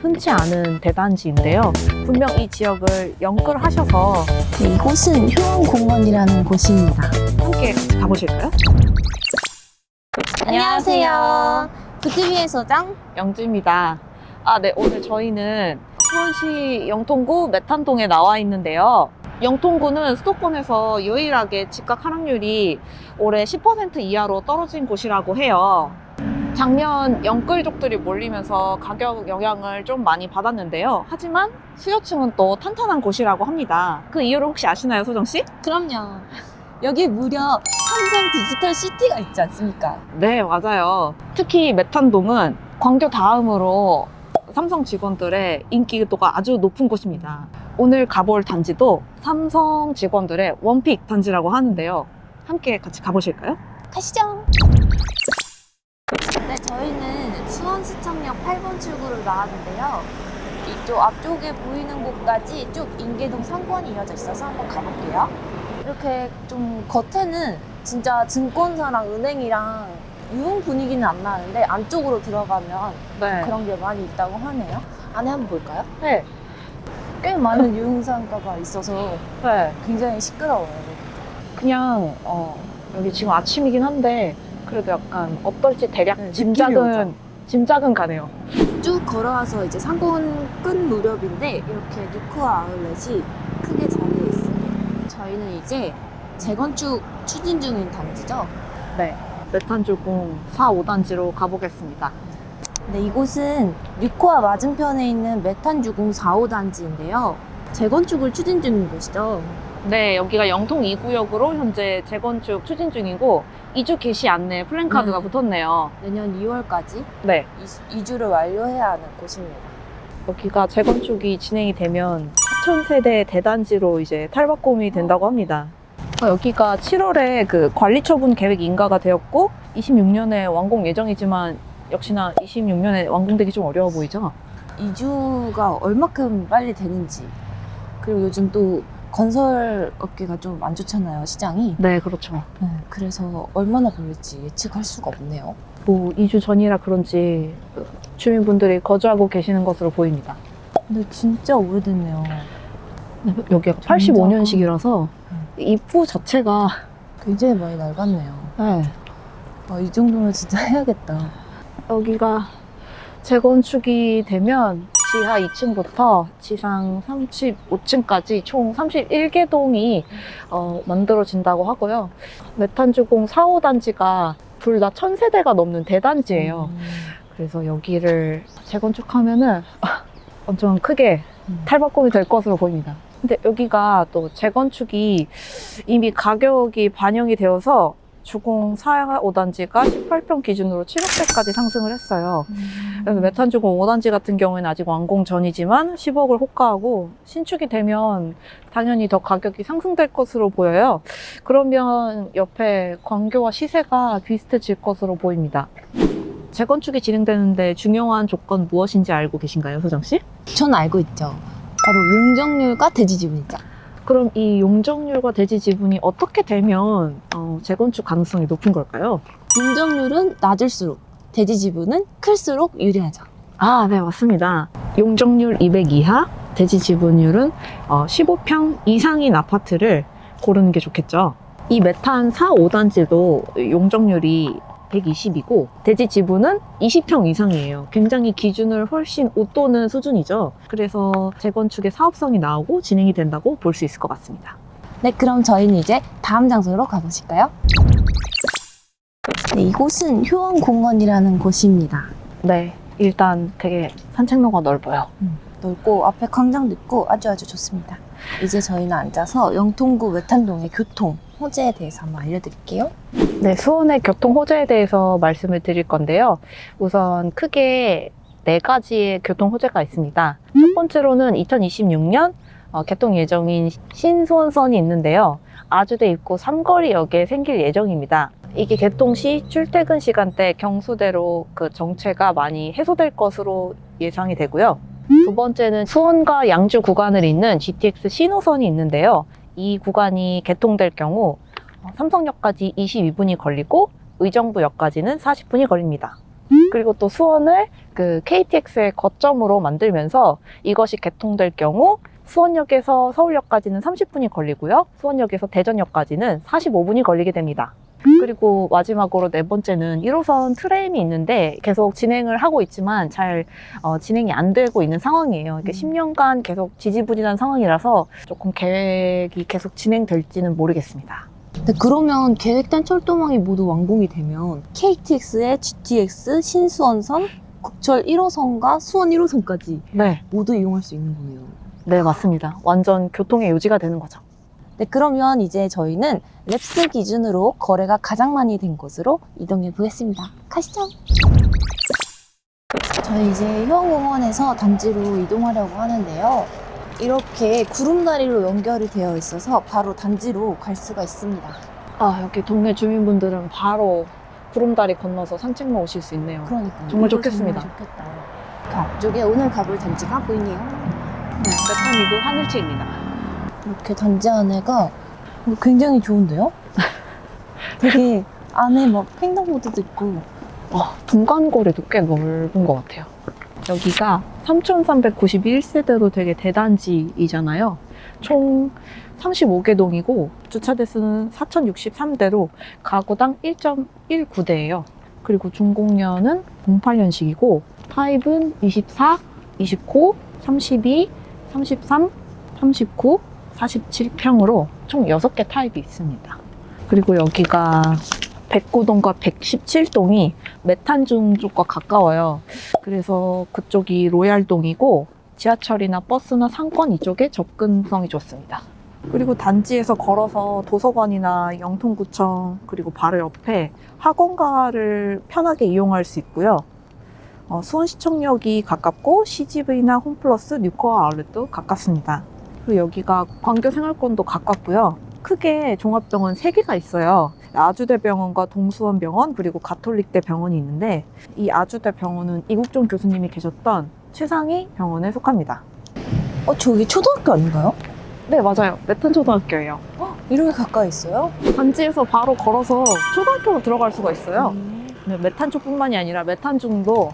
흔치 않은 대단지인데요. 분명 이 지역을 연끌하셔서 네, 이곳은 효원공원이라는 곳입니다. 함께 같이 가보실까요? 안녕하세요. 부티비의 소장 영주입니다. 아, 네. 오늘 저희는 수원시 영통구 메탄동에 나와 있는데요. 영통구는 수도권에서 유일하게 집값 하락률이 올해 10% 이하로 떨어진 곳이라고 해요. 작년 영끌족들이 몰리면서 가격 영향을 좀 많이 받았는데요. 하지만 수요층은 또 탄탄한 곳이라고 합니다. 그 이유를 혹시 아시나요, 소정 씨? 그럼요. 여기 무려 삼성 디지털 시티가 있지 않습니까? 네, 맞아요. 특히 메탄동은 광교 다음으로 삼성 직원들의 인기도가 아주 높은 곳입니다. 오늘 가볼 단지도 삼성 직원들의 원픽 단지라고 하는데요. 함께 같이 가보실까요? 가시죠. 네, 저희는 수원시청역 8번 출구로 나왔는데요. 이쪽 앞쪽에 보이는 곳까지 쭉 인계동 상권이 이어져 있어서 한번 가볼게요. 이렇게 좀 겉에는 진짜 증권사랑 은행이랑 유흥 분위기는 안 나는데 안쪽으로 들어가면 네. 그런 게 많이 있다고 하네요. 안에 한번 볼까요? 네. 꽤 많은 유흥상가가 있어서 네. 굉장히 시끄러워요. 그냥 어, 여기 지금 아침이긴 한데 그래도 약간 어떨지 대략 네, 짐작은 짐작은 가네요. 쭉 걸어와서 이제 상권 끝 무렵인데 이렇게 누크와 아울렛이 크게 자리에 있습니다. 저희는 이제 재건축 추진 중인 단지죠. 네. 메탄주공 4, 5단지로 가보겠습니다. 네, 이곳은 뉴코아 맞은편에 있는 메탄주공 4호 단지인데요. 재건축을 추진 중인 곳이죠. 네, 여기가 영통 2구역으로 현재 재건축 추진 중이고 이주 개시 안내 플랜카드가 네. 붙었네요. 내년 2월까지 네, 이 주를 완료해야 하는 곳입니다. 여기가 재건축이 진행이 되면 4,000세대 대단지로 이제 탈바꿈이 된다고 합니다. 어, 여기가 7월에 그 관리 처분 계획 인가가 되었고 26년에 완공 예정이지만 역시나 26년에 완공되기 좀 어려워 보이죠? 이주가 얼마큼 빨리 되는지 그리고 요즘 또 건설 업계가 좀 안 좋잖아요 시장이. 네, 그렇죠. 네, 그래서 얼마나 걸릴지 예측할 수가 없네요. 뭐 2주 전이라 그런지 주민분들이 거주하고 계시는 것으로 보입니다. 근데 진짜 오래됐네요. 여기가 85년식이라서 입구 자체가 굉장히 많이 낡았네요. 네, 아, 이 정도면 진짜 해야겠다. 여기가 재건축이 되면 지하 2층부터 지상 35층까지 총 31개 동이 어, 만들어진다고 하고요. 메탄주공 4, 5단지가 둘 다 1000세대가 넘는 대단지예요. 음, 그래서 여기를 재건축하면은 엄청 크게 음. 탈바꿈이 될 것으로 보입니다. 근데 여기가 또 재건축이 이미 가격이 반영이 되어서 주공 4, 5단지가 18평 기준으로 7억대까지 상승을 했어요. 그래서 메탄 주공 5단지 같은 경우에는 아직 완공 전이지만 10억을 호가하고 신축이 되면 당연히 더 가격이 상승될 것으로 보여요. 그러면 옆에 광교와 시세가 비슷해질 것으로 보입니다. 재건축이 진행되는데 중요한 조건 무엇인지 알고 계신가요, 소정 씨? 전 알고 있죠 바로 용적률과 대지 지분이죠 그럼 이 용적률과 대지 지분이 어떻게 되면 어, 재건축 가능성이 높은 걸까요? 용적률은 낮을수록 대지 지분은 클수록 유리하죠 아, 네, 맞습니다. 용적률 200 이하, 대지 지분율은 어, 15평 이상인 아파트를 고르는 게 좋겠죠. 이 메탄 4, 5단지도 용적률이 120이고 대지 지분은 20평 이상이에요. 굉장히 기준을 훨씬 웃도는 수준이죠. 그래서 재건축의 사업성이 나오고 진행이 된다고 볼 수 있을 것 같습니다. 네, 그럼 저희는 이제 다음 장소로 가보실까요? 네, 이곳은 효원공원이라는 곳입니다. 네, 일단 되게 산책로가 넓어요. 넓고 앞에 광장도 있고 아주 아주 좋습니다. 이제 저희는 앉아서 영통구 외탄동의 교통, 호재에 대해서 한번 알려드릴게요. 네, 수원의 교통 호재에 대해서 말씀을 드릴 건데요. 우선 크게 네 가지의 교통 호재가 있습니다. 첫 번째로는 2026년 어, 개통 예정인 신수원선이 있는데요. 아주대 입구 삼거리역에 생길 예정입니다. 이게 개통 시 출퇴근 시간대 경수대로 그 정체가 많이 해소될 것으로 예상이 되고요. 두 번째는 수원과 양주 구간을 잇는 GTX 신호선이 있는데요. 이 구간이 개통될 경우 어, 삼성역까지 22분이 걸리고 의정부역까지는 40분이 걸립니다. 그리고 또 수원을 그 KTX의 거점으로 만들면서 이것이 개통될 경우 수원역에서 서울역까지는 30분이 걸리고요. 수원역에서 대전역까지는 45분이 걸리게 됩니다. 그리고 마지막으로 네 번째는 1호선 트램이 있는데 계속 진행을 하고 있지만 잘 어, 진행이 안 되고 있는 상황이에요. 이게 음. 10년간 계속 지지부진한 상황이라서 조금 계획이 계속 진행될지는 모르겠습니다. 근데 그러면 계획된 철도망이 모두 완공이 되면 KTX의 GTX, 신수원선, 국철 1호선과 수원 1호선까지 네, 모두 이용할 수 있는 거네요. 네 맞습니다. 완전 교통의 요지가 되는 거죠. 네, 그러면 이제 저희는 랩스 기준으로 거래가 가장 많이 된 곳으로 이동해 보겠습니다. 가시죠. 저희 이제 효원공원에서 단지로 이동하려고 하는데요. 이렇게 구름다리로 연결이 되어 있어서 바로 단지로 갈 수가 있습니다. 아 여기 동네 주민분들은 바로 구름다리 건너서 산책로 오실 수 있네요. 그러니까 정말 좋겠습니다. 좋겠다. 그 앞쪽에 오늘 가볼 단지가 보이네요. 네, 메타니브 하늘채입니다. 이렇게 단지 안에가 굉장히 좋은데요? 되게 안에 막 횡단보도도 있고 와, 분간거리도 꽤 넓은 것 같아요. 여기가 3,391세대로 되게 대단지이잖아요. 총 35개 동이고 주차 대수는 4,063대로 가구당 1.19대예요. 그리고 준공년은 08년식이고 타입은 24, 29, 32, 33, 39, 47평으로 총 6개 타입이 있습니다. 그리고 여기가 109동과 117동이 메탄중 쪽과 가까워요. 그래서 그쪽이 로얄동이고 지하철이나 버스나 상권 이쪽에 접근성이 좋습니다. 그리고 단지에서 걸어서 도서관이나 영통구청 그리고 바로 옆에 학원가를 편하게 이용할 수 있고요. 어, 수원시청역이 가깝고 CGV나 홈플러스 뉴코어 아울렛도 가깝습니다. 그리고 여기가 광교생활권도 가깝고요. 크게 종합병원 3개가 있어요. 아주대병원과 동수원병원 그리고 가톨릭대 병원이 있는데 이 아주대병원은 이국종 교수님이 계셨던 최상희 병원에 속합니다. 어 저기 초등학교 아닌가요? 네 맞아요. 메탄 초등학교예요. 이렇게 가까이 있어요? 단지에서 바로 걸어서 초등학교로 들어갈 수가 있어요. 음. 네, 메탄초뿐만이 아니라 메탄중도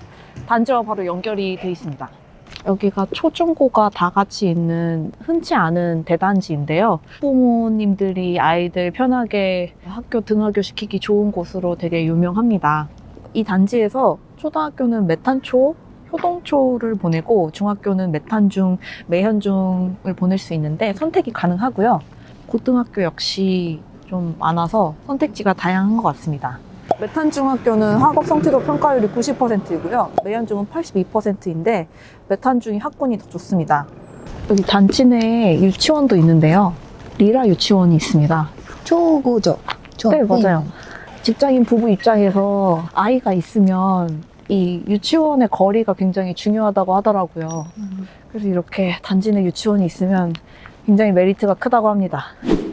단지와 바로 연결이 돼 있습니다. 여기가 초중고가 다 같이 있는 흔치 않은 대단지인데요. 부모님들이 아이들 편하게 학교 등하교 시키기 좋은 곳으로 되게 유명합니다. 이 단지에서 초등학교는 메탄초, 효동초를 보내고 중학교는 메탄중, 매현중을 보낼 수 있는데 선택이 가능하고요. 고등학교 역시 좀 많아서 선택지가 다양한 것 같습니다. 메탄중학교는 학업 성취도 평가율이 90%이고요. 매연중은 82%인데 메탄중이 학군이 더 좋습니다. 여기 단지 내에 유치원도 있는데요. 리라 유치원이 있습니다. 초고죠. 저 네, 앞에 맞아요. 직장인 부부 입장에서 아이가 있으면 이 유치원의 거리가 굉장히 중요하다고 하더라고요. 음. 그래서 이렇게 단지 내 유치원이 있으면 굉장히 메리트가 크다고 합니다.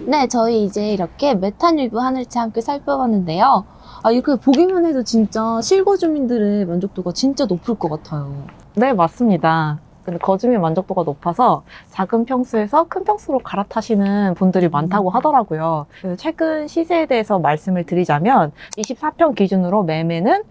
네, 저희 이제 이렇게 메탄 리뷰 하늘채 함께 살펴봤는데요. 아, 이렇게 보기만 해도 진짜 실거 주민들의 만족도가 진짜 높을 것 같아요. 네, 맞습니다. 근데 거주민 만족도가 높아서 작은 평수에서 큰 평수로 갈아타시는 분들이 많다고 하더라고요. 그래서 최근 시세에 대해서 말씀을 드리자면 24평 기준으로 매매는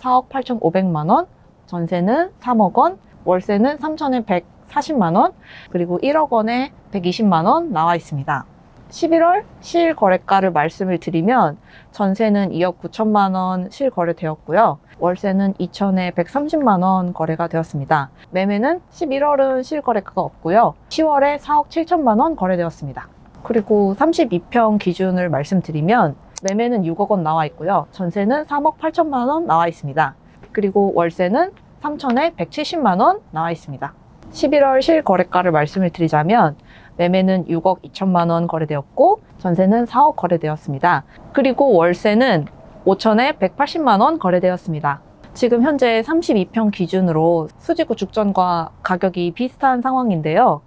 4억 8,500만 원, 전세는 3억 원, 월세는 3천에 140만 원, 그리고 1억 원에 120만 원 나와 있습니다. 11월 실거래가를 말씀을 드리면 전세는 2억 9천만 원 실거래되었고요. 월세는 2천에 130만 원 거래가 되었습니다. 매매는 11월은 실거래가가 없고요. 10월에 4억 7천만 원 거래되었습니다. 그리고 32평 기준을 말씀드리면 매매는 6억 원 나와 있고요. 전세는 3억 8천만 원 나와 있습니다. 그리고 월세는 3천에 170만 원 나와 있습니다. 11월 실거래가를 말씀을 드리자면 매매는 6억 2천만 원 거래되었고 전세는 4억 거래되었습니다. 그리고 월세는 5천에 180만 원 거래되었습니다. 지금 현재 32평 기준으로 수지구 죽전과 가격이 비슷한 상황인데요.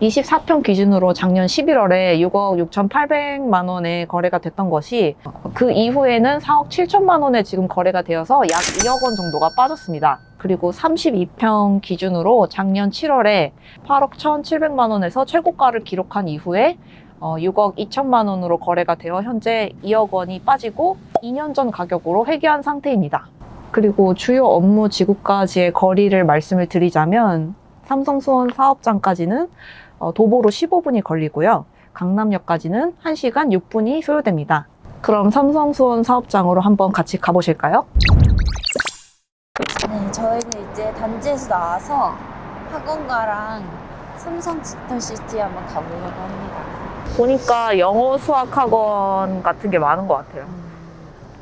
24평 기준으로 작년 11월에 6억 6,800만 원에 거래가 됐던 것이 그 이후에는 4억 7천만 원에 지금 거래가 되어서 약 2억 원 정도가 빠졌습니다. 그리고 32평 기준으로 작년 7월에 8억 1,700만 원에서 최고가를 기록한 이후에 어, 6억 2천만 원으로 거래가 되어 현재 2억 원이 빠지고 2년 전 가격으로 회귀한 상태입니다. 그리고 주요 업무 지구까지의 거리를 말씀을 드리자면 삼성 수원 사업장까지는 어, 도보로 15분이 걸리고요. 강남역까지는 1시간 6분이 소요됩니다. 그럼 삼성 수원 사업장으로 한번 같이 가보실까요? 네, 저희는 이제 단지에서 나와서 학원가랑 삼성 디지털 시티 한번 가보려고 합니다. 보니까 영어 수학 학원 같은 게 많은 것 같아요.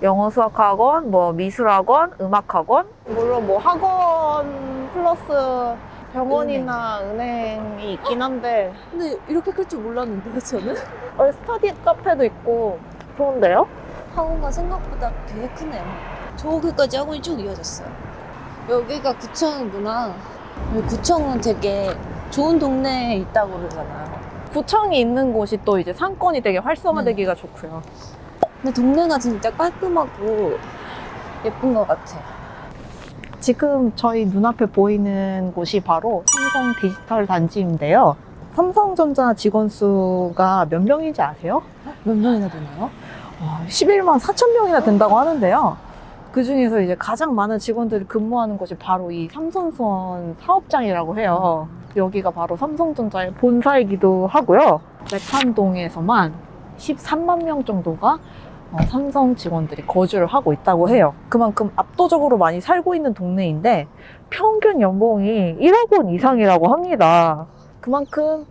영어 수학 학원, 뭐 미술 학원, 음악 학원, 물론 뭐 학원 플러스 병원이나 은행이 있긴 한데 근데 이렇게 클 줄 몰랐는데요, 저는? 어, 스터디 카페도 있고 좋은데요? 학원가 생각보다 되게 크네요. 저기까지 학원이 쭉 이어졌어요. 여기가 구청이구나. 여기 구청은 되게 좋은 동네에 있다고 그러잖아요. 구청이 있는 곳이 또 이제 상권이 되게 활성화되기가 좋고요. 근데 동네가 진짜 깔끔하고 예쁜 것 같아요. 지금 저희 눈앞에 보이는 곳이 바로 삼성 디지털 단지인데요. 삼성전자 직원 수가 몇 명인지 아세요? 몇 명이나 되나요? 11만 4천 명이나 된다고 하는데요. 그 중에서 이제 가장 많은 직원들이 근무하는 곳이 바로 이 삼성수원 사업장이라고 해요. 여기가 바로 삼성전자의 본사이기도 하고요. 메탄동에서만 13만 명 정도가 어, 삼성 직원들이 거주를 하고 있다고 해요. 그만큼 압도적으로 많이 살고 있는 동네인데 평균 연봉이 1억 원 이상이라고 합니다. 그만큼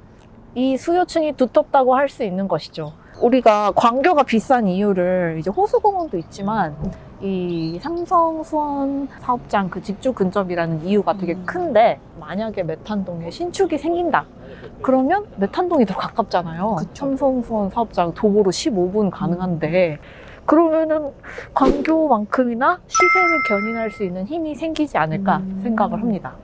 이 수요층이 두텁다고 할 수 있는 것이죠. 우리가 광교가 비싼 이유를 이제 호수공원도 있지만 이 삼성 수원 사업장 그 직주 근접이라는 이유가 되게 음. 큰데 만약에 메탄동에 신축이 생긴다. 그러면 메탄동이 더 가깝잖아요. 그쵸. 삼성 수원 사업장 도보로 15분 가능한데 그러면은 광교만큼이나 시세를 견인할 수 있는 힘이 생기지 않을까 음. 생각을 합니다.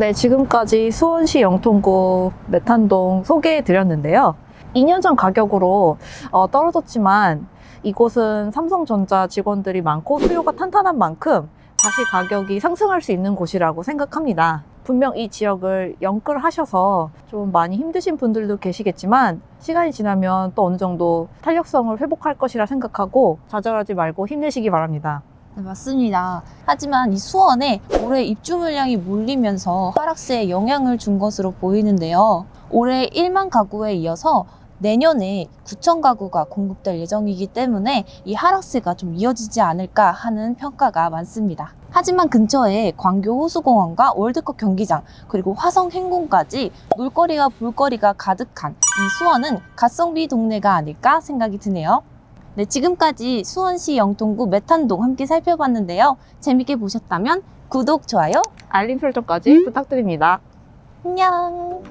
네, 지금까지 수원시 영통구 메탄동 소개해 드렸는데요. 2년 전 가격으로 어, 떨어졌지만 이곳은 삼성전자 직원들이 많고 수요가 탄탄한 만큼 다시 가격이 상승할 수 있는 곳이라고 생각합니다. 분명 이 지역을 영끌하셔서 좀 많이 힘드신 분들도 계시겠지만 시간이 지나면 또 어느 정도 탄력성을 회복할 것이라 생각하고 좌절하지 말고 힘내시기 바랍니다. 네, 맞습니다. 하지만 이 수원에 올해 입주 물량이 몰리면서 하락세에 영향을 준 것으로 보이는데요. 올해 1만 가구에 이어서 내년에 9천 가구가 공급될 예정이기 때문에 이 하락세가 좀 이어지지 않을까 하는 평가가 많습니다. 하지만 근처에 광교 호수공원과 월드컵 경기장 그리고 화성 행궁까지 놀거리와 볼거리가 가득한 이 수원은 가성비 동네가 아닐까 생각이 드네요. 네, 지금까지 수원시 영통구 메탄동 함께 살펴봤는데요. 재밌게 보셨다면 구독, 좋아요, 알림 설정까지 부탁드립니다. 안녕!